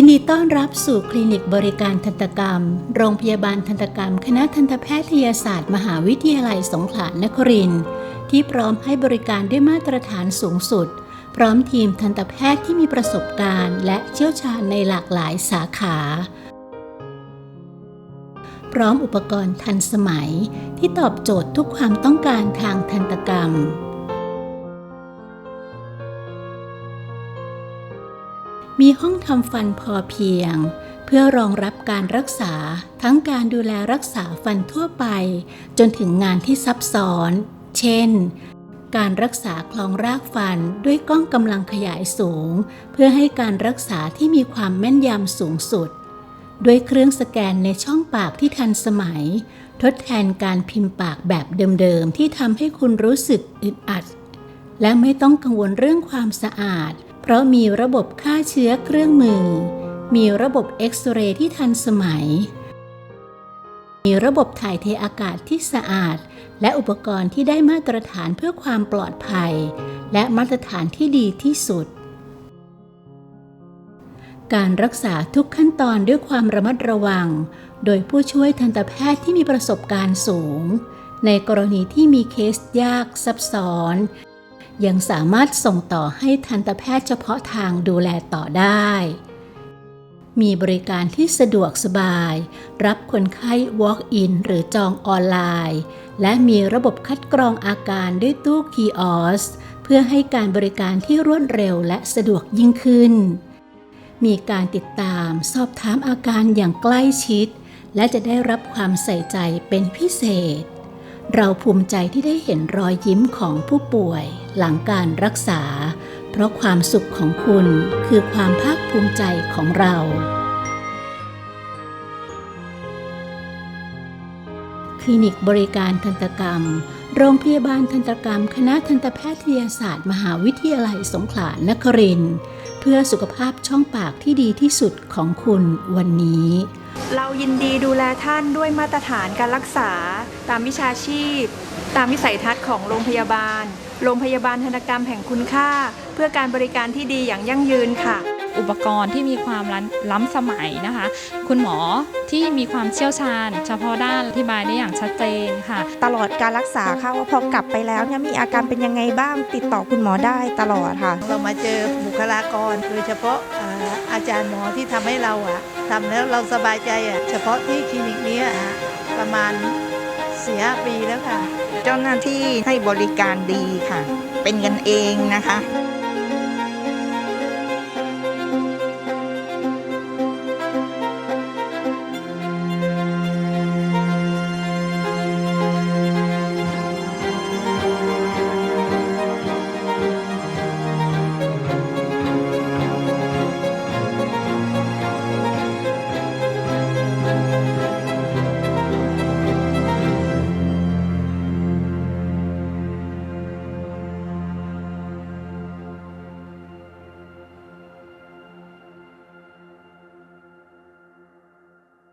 ยินดีต้อนรับสู่คลินิกบริการทันตกรรม โรงพยาบาลทันตกรรม คณะทันตแพทยศาสตร์ มหาวิทยาลัยสงขลานครินทร์ที่พร้อมให้บริการด้วยมาตรฐานสูงสุด พร้อมทีมทันตแพทย์ที่มีประสบการณ์ และเชี่ยวชาญในหลากหลายสาขา พร้อมอุปกรณ์ทันสมัยที่ตอบโจทย์ทุกความต้องการทางทันตกรรม มีห้องทำฟันพอเพียง เพื่อรองรับการรักษาทั้งการดูแลรักษาฟันทั่วไป จนถึงงานที่ซับซ้อน เช่น การรักษาคลองรากฟันด้วยกล้องกำลังขยายสูง เพื่อให้การรักษาที่มีความแม่นยำสูงสุด ด้วยเครื่องสแกนในช่องปากที่ทันสมัย ทดแทนการพิมพ์ปากแบบเดิมๆที่ทำให้คุณรู้สึกอึดอัด และไม่ต้องกังวลเรื่องความสะอาด เพราะมีระบบฆ่าเชื้อเครื่องมือ มีระบบเอ็กซเรย์ที่ทันสมัย มีระบบถ่ายเทอากาศที่สะอาด และอุปกรณ์ที่ได้มาตรฐานเพื่อความปลอดภัย และมาตรฐานที่ดีที่สุด การรักษาทุกขั้นตอนด้วยความระมัดระวัง โดยผู้ช่วยทันตแพทย์ที่มีประสบการณ์สูง ในกรณีที่มีเคสยากซับซ้อน ยังสามารถส่งต่อให้ทันตแพทย์เฉพาะทางดูแลต่อได้ มีบริการที่สะดวกสบาย รับคนไข้ Walk-in หรือจองออนไลน์ และมีระบบคัดกรองอาการด้วยตู้คีออส เพื่อให้การบริการที่รวดเร็วและสะดวกยิ่งขึ้น มีการติดตามสอบถามอาการอย่างใกล้ชิด และจะได้รับความใส่ใจเป็นพิเศษ เราภูมิใจที่ได้เห็นรอยยิ้มของผู้ป่วยหลังการรักษา เพราะความสุขของคุณคือความภาคภูมิใจของเรา คลินิกบริการทันตกรรม โรงพยาบาลทันตกรรม คณะทันตแพทยศาสตร์ มหาวิทยาลัยสงขลานครินทร์เพื่อสุขภาพช่องปากที่ดีที่สุดของคุณวันนี้ เรายินดีดูแลท่านด้วยมาตรฐานการรักษา ตามวิชาชีพ ตามวิสัยทัศน์ของโรงพยาบาล โรงพยาบาลธนกรรมแห่งคุณค่า เพื่อการบริการที่ดีอย่างยั่งยืนค่ะ อุปกรณ์ที่มีความล้ำล้ำสมัยนะคะ คุณหมอที่มีความเชี่ยวชาญ เฉพาะด้านอธิบายได้อย่างชัดเจนค่ะ ตลอดการรักษาค่ะว่าพอกลับไปแล้วเนี่ยมีอาการเป็นยังไงบ้างติดต่อคุณหมอได้ตลอดค่ะ เรามาเจอบุคลากรโดยเฉพาะอ่าอาจารย์หมอที่ทำให้เราอะทำแล้วเราสบายใจอะเฉพาะที่คลินิกเนี้ยอะประมาณเสียปีแล้วค่ะ เจ้าหน้าที่ให้บริการดีค่ะ เป็นกันเองนะคะ